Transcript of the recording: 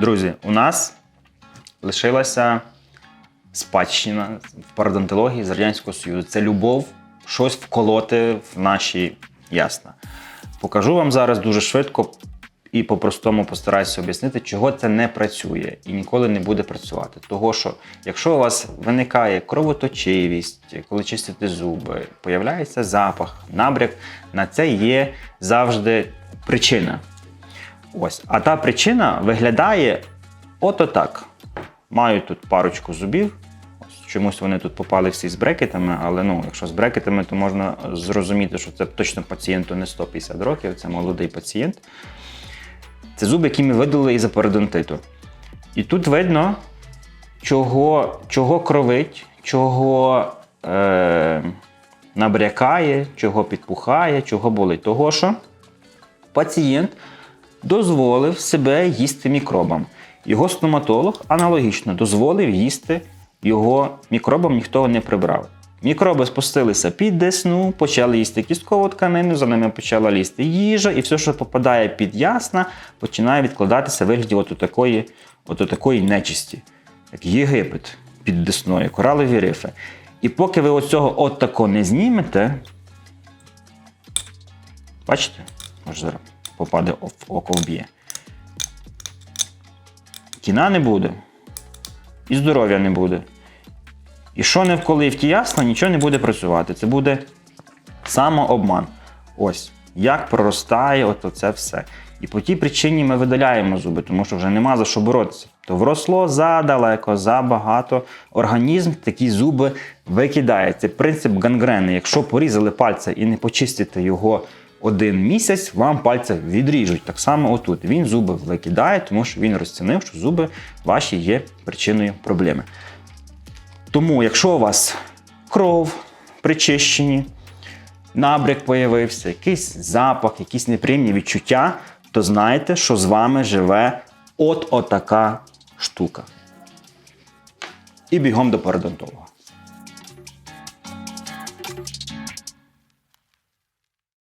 Друзі, у нас лишилася спадщина в парадонтології з Радянського Союзу. Це любов щось вколоти в наші ясна. Покажу вам зараз дуже швидко і по-простому постараюся об'яснити, чого це не працює і ніколи не буде працювати. Того, що якщо у вас виникає кровоточивість, коли чистите зуби, появляється запах, набряк, на це є завжди причина. Ось. А та причина виглядає ото так. Маю тут парочку зубів. Чомусь вони тут попали всі з брекетами, але ну, якщо з брекетами, то можна зрозуміти, що це точно пацієнту не 150 років, це молодий пацієнт. Це зуби, які ми видали із апародонтиту. І тут видно, чого, чого кровить, чого е, набрякає, чого підпухає, чого болить. Того, що пацієнт дозволив себе їсти мікробам. Його стоматолог аналогічно дозволив їсти його мікробам, ніхто не прибрав. Мікроби спустилися під десну, почали їсти кісткову тканину, за ними почала лізти їжа, і все, що попадає під ясна, починає відкладатися в вигляді от такої, от такої нечисті, як Єгипет під десною, коралові рифи. І поки ви оцього от тако не знімете, бачите, може зараз попаде в око вб'є. Кіна не буде, і здоров'я не буде. І що не вколив ті ясна, нічого не буде працювати. Це буде самообман. Ось. Як проростає от це все. І по тій причині ми видаляємо зуби, тому що вже нема за що боротися. То вросло задалеко, забагато. Організм такі зуби викидає. Це принцип гангрени. Якщо порізали пальця і не почистите його один місяць вам пальця відріжуть. Так само отут. Він зуби викидає, тому що він розцінив, що зуби ваші є причиною проблеми. Тому, якщо у вас кров причищені, набрик появився, якийсь запах, якісь неприємні відчуття, то знайте, що з вами живе от отака штука. І бігом до парадонтолога.